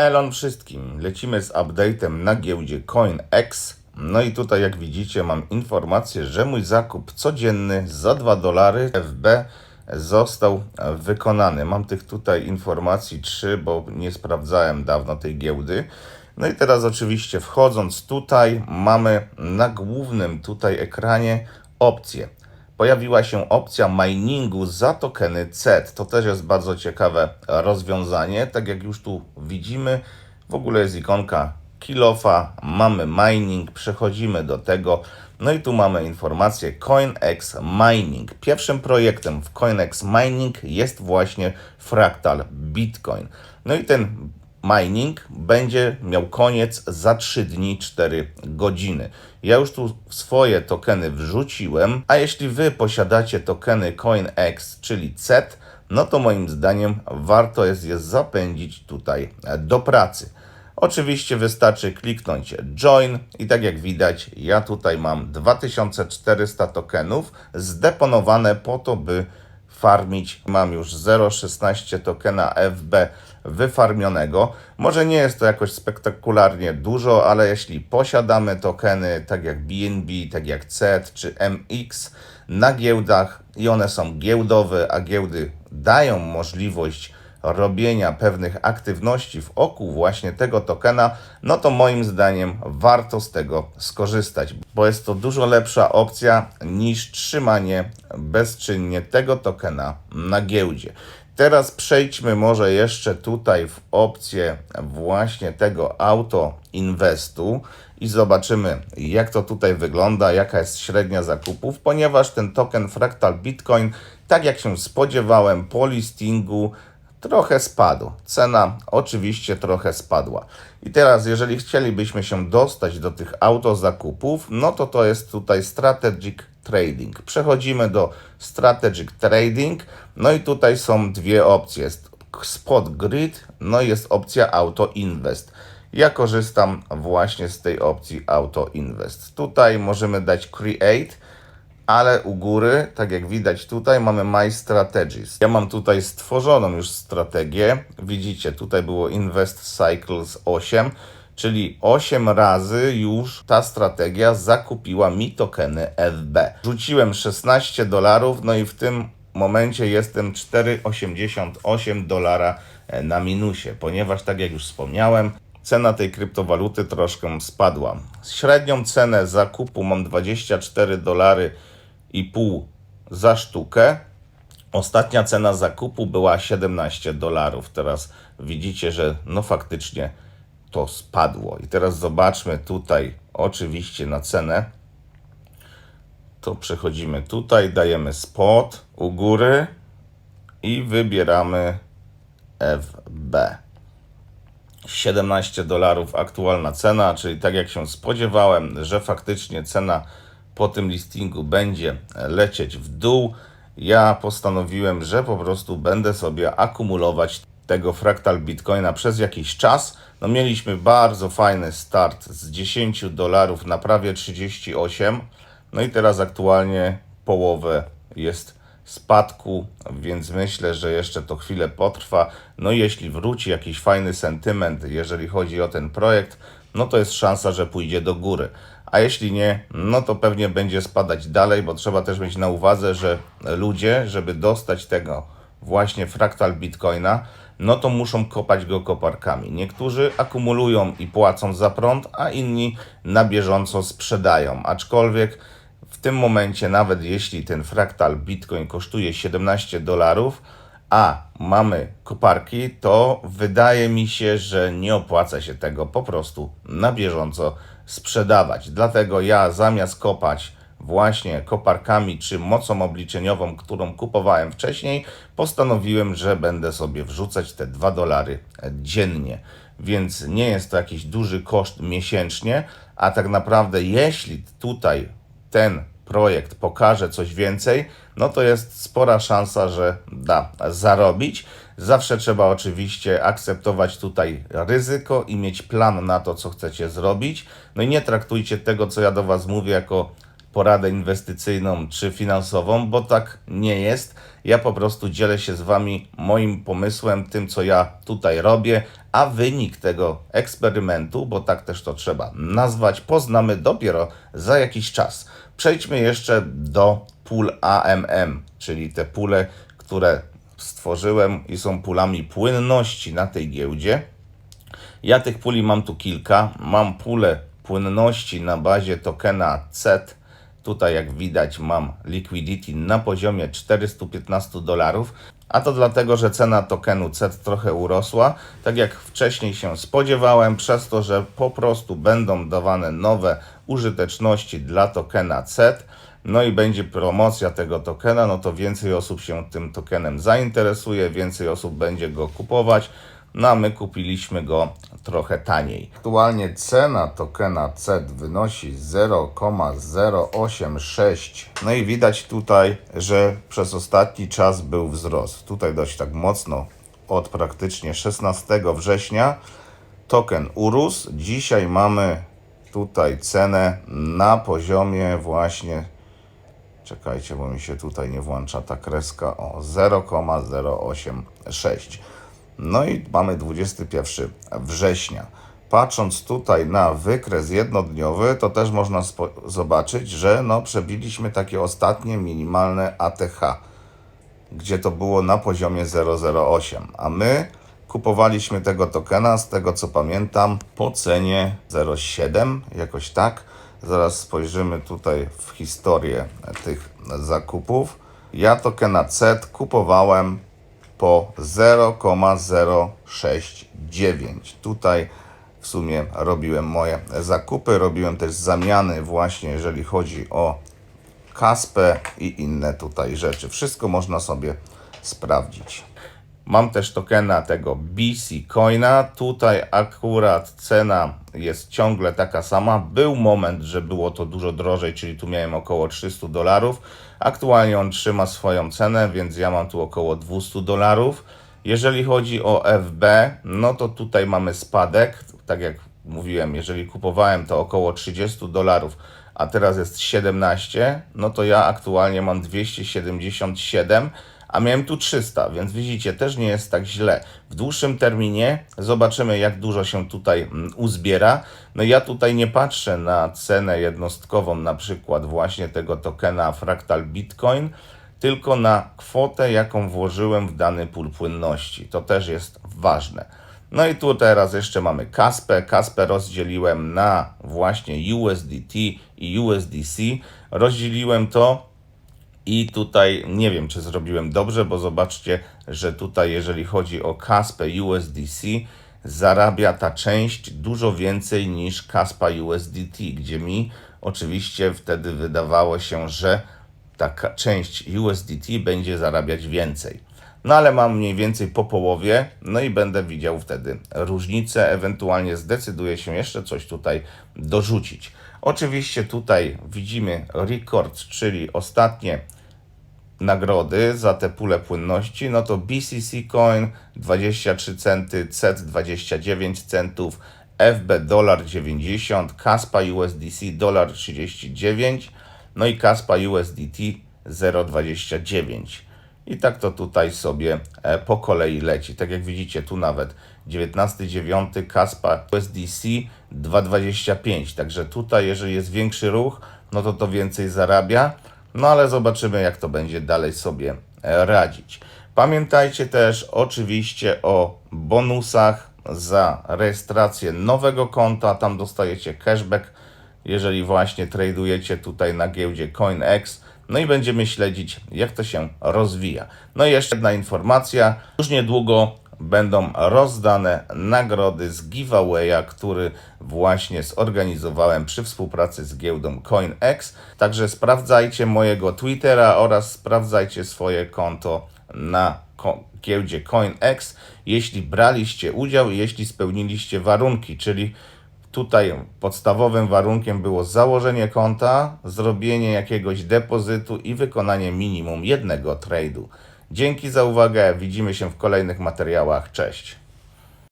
Elon wszystkim. Lecimy z update'em na giełdzie CoinEx. No i tutaj jak widzicie mam informację, że mój zakup codzienny za 2 dolary FB został wykonany. Mam tych tutaj informacji 3, bo nie sprawdzałem dawno tej giełdy. No i teraz oczywiście wchodząc tutaj mamy na głównym tutaj ekranie opcję. Pojawiła się opcja miningu za tokeny CET. To też jest bardzo ciekawe rozwiązanie. Tak jak już tu widzimy, w ogóle jest ikonka kilofa, mamy mining, przechodzimy do tego. No i tu mamy informację CoinEx Mining. Pierwszym projektem w CoinEx Mining jest właśnie Fractal Bitcoin. No i ten mining będzie miał koniec za 3 dni 4 godziny. Ja już tu swoje tokeny wrzuciłem, a jeśli wy posiadacie tokeny CoinEx, czyli CET, no to moim zdaniem warto jest je zapędzić tutaj do pracy. Oczywiście wystarczy kliknąć Join i tak jak widać, ja tutaj mam 2400 tokenów zdeponowane po to, by farmić. Mam już 0,16 tokena FB wyfarmionego. Może nie jest to jakoś spektakularnie dużo, ale jeśli posiadamy tokeny tak jak BNB, tak jak CET czy MX na giełdach i one są giełdowe, a giełdy dają możliwość robienia pewnych aktywności w oku właśnie tego tokena, no to moim zdaniem warto z tego skorzystać, bo jest to dużo lepsza opcja niż trzymanie bezczynnie tego tokena na giełdzie. Teraz przejdźmy może jeszcze tutaj w opcję właśnie tego auto inwestu i zobaczymy jak to tutaj wygląda, jaka jest średnia zakupów, ponieważ ten token Fractal Bitcoin, tak jak się spodziewałem po listingu, trochę spadł. Cena oczywiście trochę spadła. I teraz, jeżeli chcielibyśmy się dostać do tych autozakupów, no to to jest tutaj Strategic Trading. Przechodzimy do Strategic Trading, no i tutaj są dwie opcje. Jest Spot Grid, no i jest opcja Auto Invest. Ja korzystam właśnie z tej opcji Auto Invest. Tutaj możemy dać Create, ale u góry, tak jak widać tutaj, mamy My Strategies. Ja mam tutaj stworzoną już strategię. Widzicie, tutaj było Invest Cycles 8, czyli 8 razy już ta strategia zakupiła mi tokeny FB. Rzuciłem 16 dolarów, no i w tym momencie jestem 4,88 dolara e, na minusie, ponieważ tak jak już wspomniałem, cena tej kryptowaluty troszkę spadła. Średnią cenę zakupu mam 24 dolary i pół za sztukę. Ostatnia cena zakupu była 17 dolarów. Teraz widzicie, że no faktycznie to spadło. I teraz zobaczmy tutaj oczywiście na cenę. To przechodzimy tutaj, dajemy spot u góry i wybieramy FB. 17 dolarów aktualna cena, czyli tak jak się spodziewałem, że faktycznie cena po tym listingu będzie lecieć w dół. Ja postanowiłem, że po prostu będę sobie akumulować tego fraktal Bitcoina przez jakiś czas. No mieliśmy bardzo fajny start z 10 dolarów na prawie 38. No i teraz aktualnie połowę jest spadku, więc myślę, że jeszcze to chwilę potrwa. No jeśli wróci jakiś fajny sentyment, jeżeli chodzi o ten projekt, no to jest szansa, że pójdzie do góry. A jeśli nie, no to pewnie będzie spadać dalej, bo trzeba też mieć na uwadze, że ludzie, żeby dostać tego właśnie fraktal Bitcoina, no to muszą kopać go koparkami. Niektórzy akumulują i płacą za prąd, a inni na bieżąco sprzedają. Aczkolwiek w tym momencie, nawet jeśli ten fraktal Bitcoin kosztuje 17 dolarów, a mamy koparki, to wydaje mi się, że nie opłaca się tego po prostu na bieżąco sprzedawać. Dlatego ja zamiast kopać właśnie koparkami czy mocą obliczeniową, którą kupowałem wcześniej, postanowiłem, że będę sobie wrzucać te 2 dolary dziennie. Więc nie jest to jakiś duży koszt miesięcznie, a tak naprawdę jeśli tutaj ten projekt pokaże coś więcej, no to jest spora szansa, że da zarobić. Zawsze trzeba oczywiście akceptować tutaj ryzyko i mieć plan na to, co chcecie zrobić. No i nie traktujcie tego, co ja do Was mówię, jako poradę inwestycyjną czy finansową, bo tak nie jest. Ja po prostu dzielę się z Wami moim pomysłem, tym co ja tutaj robię, a wynik tego eksperymentu, bo tak też to trzeba nazwać, poznamy dopiero za jakiś czas. Przejdźmy jeszcze do pól AMM, czyli te pule, które stworzyłem i są pulami płynności na tej giełdzie. Ja tych puli mam tu kilka. Mam pulę płynności na bazie tokena CET. Tutaj jak widać mam liquidity na poziomie 415 dolarów. A to dlatego, że cena tokenu CET trochę urosła, tak jak wcześniej się spodziewałem, przez to, że po prostu będą dawane nowe użyteczności dla tokena CET. No i będzie promocja tego tokena, no to więcej osób się tym tokenem zainteresuje, więcej osób będzie go kupować. No a my kupiliśmy go trochę taniej. Aktualnie cena tokena CET wynosi 0,086. No i widać tutaj, że przez ostatni czas był wzrost. Tutaj dość tak mocno od praktycznie 16 września token urósł. Dzisiaj mamy tutaj cenę na poziomie właśnie Czekajcie, bo mi się tutaj nie włącza ta kreska. O, 0,086. No i mamy 21 września. Patrząc tutaj na wykres jednodniowy, to też można zobaczyć, że no, przebiliśmy takie ostatnie minimalne ATH, gdzie to było na poziomie 0,08. A my kupowaliśmy tego tokena, z tego co pamiętam, po cenie 0,7, jakoś tak. Zaraz spojrzymy tutaj w historię tych zakupów. Ja tokena CET kupowałem po 0,069. Tutaj w sumie robiłem moje zakupy, robiłem też zamiany właśnie jeżeli chodzi o kaspę i inne tutaj rzeczy. Wszystko można sobie sprawdzić. Mam też tokena tego BC Coina. Tutaj akurat cena jest ciągle taka sama. Był moment, że było to dużo drożej, czyli tu miałem około 300 dolarów. Aktualnie on trzyma swoją cenę, więc ja mam tu około 200 dolarów. Jeżeli chodzi o FB, no to tutaj mamy spadek. Tak jak mówiłem, jeżeli kupowałem to około 30 dolarów, a teraz jest 17, no to ja aktualnie mam 277 a miałem tu 300, więc widzicie, też nie jest tak źle. W dłuższym terminie zobaczymy, jak dużo się tutaj mm, uzbiera. No ja tutaj nie patrzę na cenę jednostkową, na przykład właśnie tego tokena Fractal Bitcoin, tylko na kwotę, jaką włożyłem w dany pól płynności. To też jest ważne. No i tu teraz jeszcze mamy Kaspę. Kaspę rozdzieliłem na właśnie USDT i USDC. Rozdzieliłem to i tutaj nie wiem, czy zrobiłem dobrze, bo zobaczcie, że tutaj, jeżeli chodzi o Kaspę USDC, zarabia ta część dużo więcej niż Kaspa USDT, gdzie mi oczywiście wtedy wydawało się, że ta część USDT będzie zarabiać więcej. No ale mam mniej więcej po połowie, no i będę widział wtedy różnicę, ewentualnie zdecyduję się jeszcze coś tutaj dorzucić. Oczywiście tutaj widzimy record, czyli ostatnie nagrody za te pule płynności, no to BCC Coin 23 centy, CET 29 centów, FB dolar 90, Kaspa USDC dolar 39, no i Kaspa USDT 0,29. I tak to tutaj sobie e, po kolei leci. Tak jak widzicie, tu nawet 19,9 Kaspa USDC 2,25. Także tutaj, jeżeli jest większy ruch, no to to więcej zarabia. No ale zobaczymy, jak to będzie dalej sobie e, radzić. Pamiętajcie też oczywiście o bonusach za rejestrację nowego konta. Tam dostajecie cashback, jeżeli właśnie tradujecie tutaj na giełdzie CoinEx. No i będziemy śledzić, jak to się rozwija. No i jeszcze jedna informacja. Już niedługo będą rozdane nagrody z giveawaya, który właśnie zorganizowałem przy współpracy z giełdą CoinEx. Także sprawdzajcie mojego Twittera oraz sprawdzajcie swoje konto na giełdzie CoinEx, jeśli braliście udział i jeśli spełniliście warunki, czyli Tutaj podstawowym warunkiem było założenie konta, zrobienie jakiegoś depozytu i wykonanie minimum jednego trade'u. Dzięki za uwagę, widzimy się w kolejnych materiałach. Cześć.